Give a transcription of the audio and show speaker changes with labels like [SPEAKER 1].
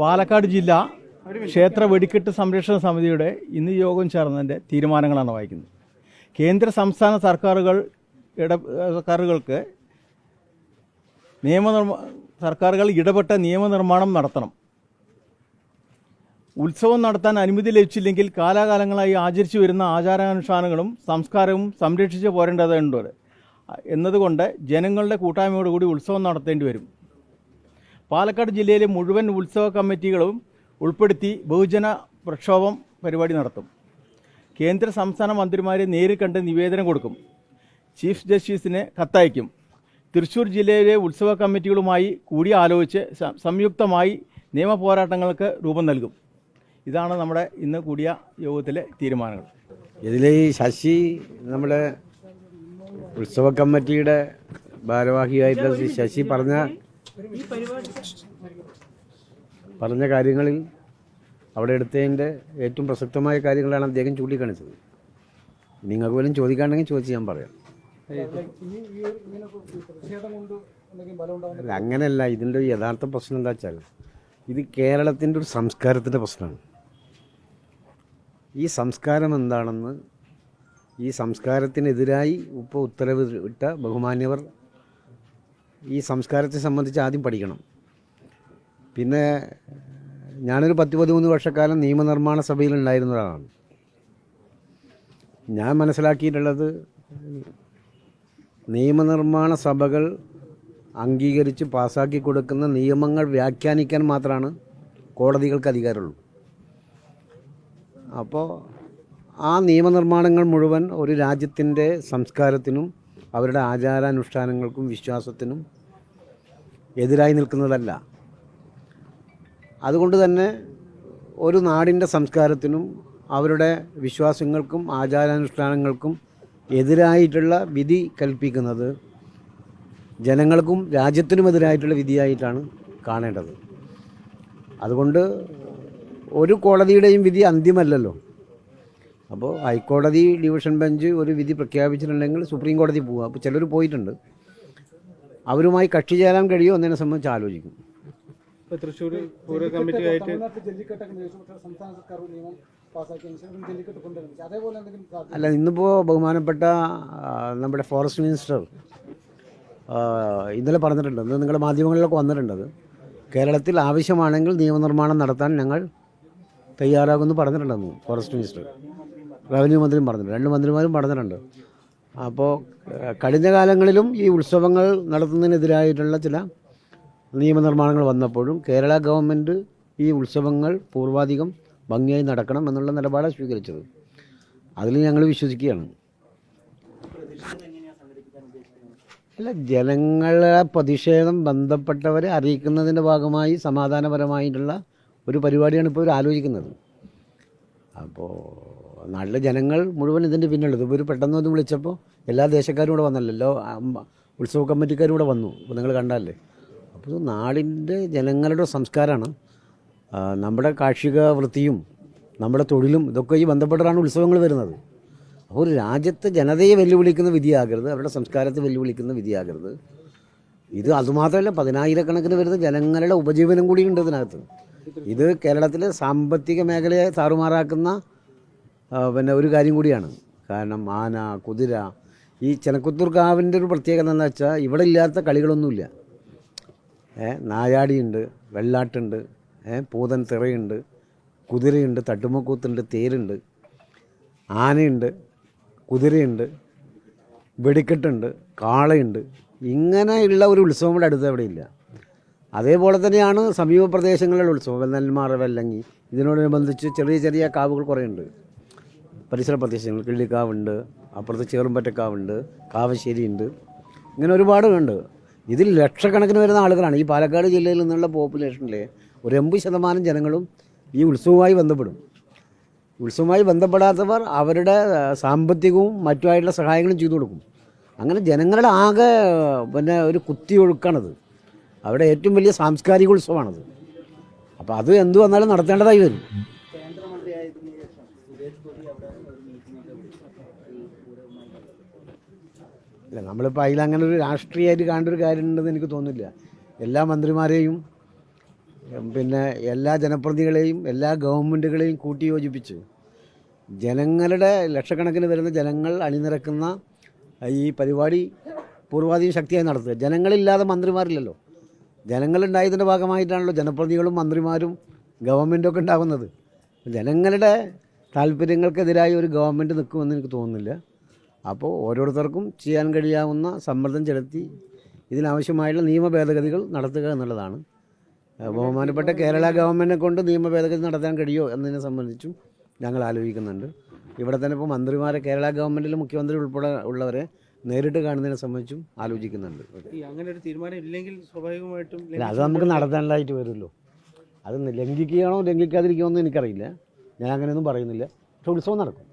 [SPEAKER 1] പാലക്കാട് ജില്ല ക്ഷേത്ര വെടിക്കെട്ട് സംരക്ഷണ സമിതിയുടെ ഇന്ന് യോഗം ചേർന്നതിന്റെ തീരുമാനങ്ങളാണ് വായിക്കുന്നത്. കേന്ദ്ര സംസ്ഥാന സർക്കാരുകൾ ഇട സർക്കാരുകൾക്ക് നിയമനിർമ്മ സർക്കാരുകൾ ഇടപെട്ട നിയമനിർമ്മാണം നടത്തണം. ഉത്സവം നടത്താൻ അനുമതി ലഭിച്ചില്ലെങ്കിൽ കാലാകാലങ്ങളായി ആചരിച്ചു വരുന്ന ആചാരാനുഷ്ഠാനങ്ങളും സംസ്കാരവും സംരക്ഷിച്ച് പോരേണ്ടതുണ്ട്. എന്നതുകൊണ്ട് ജനങ്ങളുടെ കൂട്ടായ്മയോടുകൂടി ഉത്സവം നടത്തേണ്ടി വരും. പാലക്കാട് ജില്ലയിലെ മുഴുവൻ ഉത്സവ കമ്മിറ്റികളും ഉൾപ്പെടുത്തി ബഹുജന പ്രക്ഷോഭം പരിപാടി നടത്തും. കേന്ദ്ര സംസ്ഥാന മന്ത്രിമാരെ നേരിൽ കണ്ട് നിവേദനം കൊടുക്കും. ചീഫ് ജസ്റ്റിസിന് കത്തയക്കും. തൃശ്ശൂർ ജില്ലയിലെ ഉത്സവ കമ്മിറ്റികളുമായി കൂടി ആലോചിച്ച് സംയുക്തമായി നിയമ പോരാട്ടങ്ങൾക്ക് രൂപം നൽകും. ഇതാണ് നമ്മുടെ ഇന്ന് കൂടിയ യോഗത്തിലെ തീരുമാനങ്ങൾ.
[SPEAKER 2] ഇതിൽ ശശി നമ്മുടെ ഉത്സവ കമ്മിറ്റിയുടെ ഭാരവാഹിയായിട്ടുള്ള ശശി പറഞ്ഞ പറഞ്ഞ കാര്യങ്ങളിൽ അവിടെ എടുത്തതിന്റെ ഏറ്റവും പ്രസക്തമായ കാര്യങ്ങളാണ് അദ്ദേഹം ചൂണ്ടിക്കാണിച്ചത്. നിങ്ങൾക്ക് പോലും ചോദിക്കാണ്ടെങ്കിൽ ചോദിച്ച് ഞാൻ പറയാം. അങ്ങനെയല്ല ഇതിന്റെ യഥാർത്ഥ പ്രശ്നം എന്താ വെച്ചാൽ ഇത് കേരളത്തിന്റെ ഒരു സംസ്കാരത്തിന്റെ പ്രശ്നമാണ്. ഈ സംസ്കാരം എന്താണെന്ന് ഈ സംസ്കാരത്തിനെതിരായി ഇപ്പോൾ ഉത്തരവ് ഇട്ട ബഹുമാന്യവർ ഈ സംസ്കാരത്തെ സംബന്ധിച്ച് ആദ്യം പഠിക്കണം. പിന്നെ ഞാനൊരു പത്ത് പതിമൂന്ന് വർഷക്കാലം നിയമനിർമ്മാണ സഭയിൽ ഉണ്ടായിരുന്ന ഒരാളാണ്. ഞാൻ മനസ്സിലാക്കിയിട്ടുള്ളത് നിയമനിർമ്മാണ സഭകൾ അംഗീകരിച്ച് പാസ്സാക്കി കൊടുക്കുന്ന നിയമങ്ങൾ വ്യാഖ്യാനിക്കാൻ മാത്രമാണ് കോടതികൾക്ക് അധികാരമുള്ളൂ. അപ്പോൾ ആ നിയമനിർമ്മാണങ്ങൾ മുഴുവൻ ഒരു രാജ്യത്തിന്റെ സംസ്കാരത്തിനും അവരുടെ ആചാരാനുഷ്ഠാനങ്ങൾക്കും വിശ്വാസത്തിനും എതിരായി നിൽക്കുന്നതല്ല. അതുകൊണ്ട് തന്നെ ഒരു നാടിന്റെ സംസ്കാരത്തിനും അവരുടെ വിശ്വാസങ്ങൾക്കും ആചാരാനുഷ്ഠാനങ്ങൾക്കും എതിരായിട്ടുള്ള വിധി കൽപ്പിക്കുന്നത് ജനങ്ങൾക്കും രാജ്യത്തിനും എതിരായിട്ടുള്ള വിധിയായിട്ടാണ് കാണേണ്ടത്. അതുകൊണ്ട് ഒരു കോടതിയുടെയും വിധി അന്തിമല്ലല്ലോ. അപ്പോൾ ഹൈക്കോടതി ഡിവിഷൻ ബെഞ്ച് ഒരു വിധി പ്രഖ്യാപിച്ചിട്ടുണ്ടെങ്കിൽ സുപ്രീം കോടതി പോവുക. അപ്പോൾ ചിലർ പോയിട്ടുണ്ട്. അവരുമായി കക്ഷി ചേരാൻ കഴിയുമോ എന്നതിനെ സംബന്ധിച്ച് ആലോചിക്കും.
[SPEAKER 1] ഇപ്പോൾ തൃശ്ശൂർ പൂർവ കമ്മിറ്റി
[SPEAKER 3] ആയിട്ട് ജല്ലിക്കെട്ടൊക്കെ നിരോധിച്ചു. സംസ്ഥാന സർക്കാർ ഒരു നിയമം ശേഷം ജല്ലിക്കെട്ട് കൊണ്ടുവരുന്നത് അതേപോലെ എന്തെങ്കിലും സാധ്യത
[SPEAKER 2] അല്ല ഇന്നിപ്പോൾ ബഹുമാനപ്പെട്ട നമ്മുടെ ഫോറസ്റ്റ് മിനിസ്റ്റർ ഇന്നലെ പറഞ്ഞിട്ടുണ്ട്. ഇന്ന് നിങ്ങളുടെ മാധ്യമങ്ങളിലൊക്കെ വന്നിട്ടുണ്ട് കേരളത്തിൽ ആവശ്യമാണെങ്കിൽ നിയമനിർമ്മാണം നടത്താൻ ഞങ്ങൾ തയ്യാറാകുമെന്ന് പറഞ്ഞിട്ടുണ്ടെന്ന് ഫോറസ്റ്റ് മിനിസ്റ്റർ. റവന്യൂ മന്ത്രിയും പറഞ്ഞിട്ടുണ്ട്. രണ്ട് മന്ത്രിമാരും പറഞ്ഞിട്ടുണ്ട്. അപ്പോൾ കഴിഞ്ഞ കാലങ്ങളിലും ഈ ഉത്സവങ്ങൾ നടത്തുന്നതിനെതിരായിട്ടുള്ള ചില നിയമനിർമ്മാണങ്ങൾ വന്നപ്പോഴും കേരള ഗവൺമെന്റ് ഈ ഉത്സവങ്ങൾ പൂർവാധികം ഭംഗിയായി നടക്കണം എന്നുള്ള നിലപാടാണ് സ്വീകരിച്ചത്. അതിൽ ഞങ്ങൾ വിശ്വസിക്കുകയാണ്. അല്ല ജനങ്ങളെ പ്രതിഷേധം ബന്ധപ്പെട്ടവരെ അറിയിക്കുന്നതിന്റെ ഭാഗമായി സമാധാനപരമായിട്ടുള്ള ഒരു പരിപാടിയാണ് ഇപ്പോൾ ഇവർ ആലോചിക്കുന്നത്. അപ്പോൾ നാട്ടിലെ ജനങ്ങൾ മുഴുവൻ ഇതിന്റെ പിന്നുള്ളത് ഇപ്പോൾ ഒരു പെട്ടെന്ന് ഒന്ന് വിളിച്ചപ്പോൾ എല്ലാ ദേശക്കാരും കൂടെ വന്നല്ലോ ഉത്സവ കമ്മിറ്റിക്കാരും കൂടെ വന്നു. അപ്പോൾ നിങ്ങൾ കണ്ടല്ലേ അപ്പോൾ നാടിന്റെ ജനങ്ങളുടെ സംസ്കാരമാണ് നമ്മുടെ കാർഷിക വൃത്തിയും നമ്മുടെ തൊഴിലും ഇതൊക്കെ ഈ ബന്ധപ്പെട്ടാണ് ഉത്സവങ്ങൾ വരുന്നത്. അപ്പോൾ ഒരു രാജ്യത്തെ ജനതയെ വെല്ലുവിളിക്കുന്ന വിധിയാകരുത്. അവരുടെ സംസ്കാരത്തെ വെല്ലുവിളിക്കുന്ന വിധിയാകരുത്. ഇത് അതുമാത്രമല്ല പതിനായിരക്കണക്കിന് വരുന്ന ജനങ്ങളുടെ ഉപജീവനം കൂടിയുണ്ട് ഇതിനകത്ത്. ഇത് കേരളത്തിലെ സാമ്പത്തിക മേഖലയെ താറുമാറാക്കുന്ന പിന്നെ ഒരു കാര്യം കൂടിയാണ്. കാരണം ആന കുതിര ഈ ചെനക്കുത്തൂർ കാവിന്റെ ഒരു പ്രത്യേകത എന്ന് വെച്ചാൽ ഇവിടെ ഇല്ലാത്ത കളികളൊന്നുമില്ല. ഏ നായാടിയുണ്ട് വെള്ളാട്ടുണ്ട് ഏ പൂതൻ തിറയുണ്ട് കുതിരയുണ്ട് തട്ടുമക്കൂത്തുണ്ട് തേരുണ്ട് ആനയുണ്ട് കുതിരയുണ്ട് വെടിക്കെട്ടുണ്ട് കാളയുണ്ട്. ഇങ്ങനെയുള്ള ഒരു ഉത്സവം ഇവിടെ അടുത്ത് എവിടെയില്ല. അതേപോലെ തന്നെയാണ് സമീപ പ്രദേശങ്ങളിലുള്ള ഉത്സവം നെന്മാറ വെല്ലങ്ങി ഇതിനോടനുബന്ധിച്ച് ചെറിയ ചെറിയ കാവുകൾ കുറേ ഉണ്ട് പരിസര പ്രദേശങ്ങൾ കിള്ളിക്കാവുണ്ട് അപ്പുറത്ത് ചേറുമ്പറ്റക്കാവുണ്ട് കാവശ്ശേരിയുണ്ട്. ഇങ്ങനെ ഒരുപാട് ഉണ്ട്. ഇതിൽ ലക്ഷക്കണക്കിന് വരുന്ന ആളുകളാണ്. ഈ പാലക്കാട് ജില്ലയിൽ നിന്നുള്ള പോപ്പുലേഷനിലെ ഒരു എൺപത് ശതമാനം ജനങ്ങളും ഈ ഉത്സവവുമായി ബന്ധപ്പെടും. ഉത്സവവുമായി ബന്ധപ്പെടാത്തവർ അവരുടെ സാമ്പത്തികവും മറ്റുമായിട്ടുള്ള സഹായങ്ങളും ചെയ്തു കൊടുക്കും. അങ്ങനെ ജനങ്ങളുടെ ആകെ പിന്നെ ഒരു കുത്തിയൊഴുക്കാണത് അവിടെ ഏറ്റവും വലിയ സാംസ്കാരിക ഉത്സവമാണത്. അപ്പോൾ അത് എന്തു വന്നാലും നടത്തേണ്ടതായി വരും. അല്ല നമ്മളിപ്പോൾ അതിലങ്ങനെ ഒരു രാഷ്ട്രീയമായിട്ട് കാണേണ്ട ഒരു കാര്യമുണ്ടെന്ന് എനിക്ക് തോന്നുന്നില്ല. എല്ലാ മന്ത്രിമാരെയും പിന്നെ എല്ലാ ജനപ്രതികളെയും എല്ലാ ഗവൺമെന്റുകളെയും കൂട്ടി യോജിപ്പിച്ച് ജനങ്ങളുടെ ലക്ഷക്കണക്കിന് വരുന്ന ജനങ്ങൾ അണിനിരക്കുന്ന ഈ പരിപാടി പൂർവാധീന ശക്തിയായി നടത്തുക. ജനങ്ങളില്ലാതെ മന്ത്രിമാരില്ലല്ലോ. ജനങ്ങളുണ്ടായതിന്റെ ഭാഗമായിട്ടാണല്ലോ ജനപ്രതികളും മന്ത്രിമാരും ഗവൺമെന്റും ഒക്കെ ഉണ്ടാകുന്നത്. ജനങ്ങളുടെ താല്പര്യങ്ങൾക്കെതിരായി ഒരു ഗവൺമെന്റ് നിൽക്കുമെന്ന് എനിക്ക് തോന്നുന്നില്ല. അപ്പോൾ ഓരോരുത്തർക്കും ചെയ്യാൻ കഴിയാവുന്ന സമ്മർദ്ദം ചെലുത്തി ഇതിനാവശ്യമായുള്ള നിയമ ഭേദഗതികൾ നടത്തുക എന്നുള്ളതാണ്. ബഹുമാനപ്പെട്ട കേരള ഗവൺമെന്റിനെ കൊണ്ട് നിയമ ഭേദഗതി നടത്താൻ കഴിയുമോ എന്നതിനെ സംബന്ധിച്ചും ഞങ്ങൾ ആലോചിക്കുന്നുണ്ട്. ഇവിടെ തന്നെ ഇപ്പോൾ മന്ത്രിമാരെ കേരള ഗവൺമെന്റിലെ മുഖ്യമന്ത്രി ഉൾപ്പെടെ ഉള്ളവരെ നേരിട്ട് കാണുന്നതിനെ സംബന്ധിച്ചും ആലോചിക്കുന്നുണ്ട്.
[SPEAKER 4] അങ്ങനെ ഒരു തീരുമാനം ഇല്ലെങ്കിൽ സ്വാഭാവികമായിട്ടും
[SPEAKER 2] അത് നമുക്ക് നടത്താനായിട്ട് വരുമല്ലോ അത് ലംഘിക്കുകയാണോ ലംഘിക്കാതിരിക്കുകയാണോ എന്ന് എനിക്കറിയില്ല. ഞാൻ അങ്ങനെയൊന്നും പറയുന്നില്ല. പക്ഷെ ഉത്സവം നടക്കും.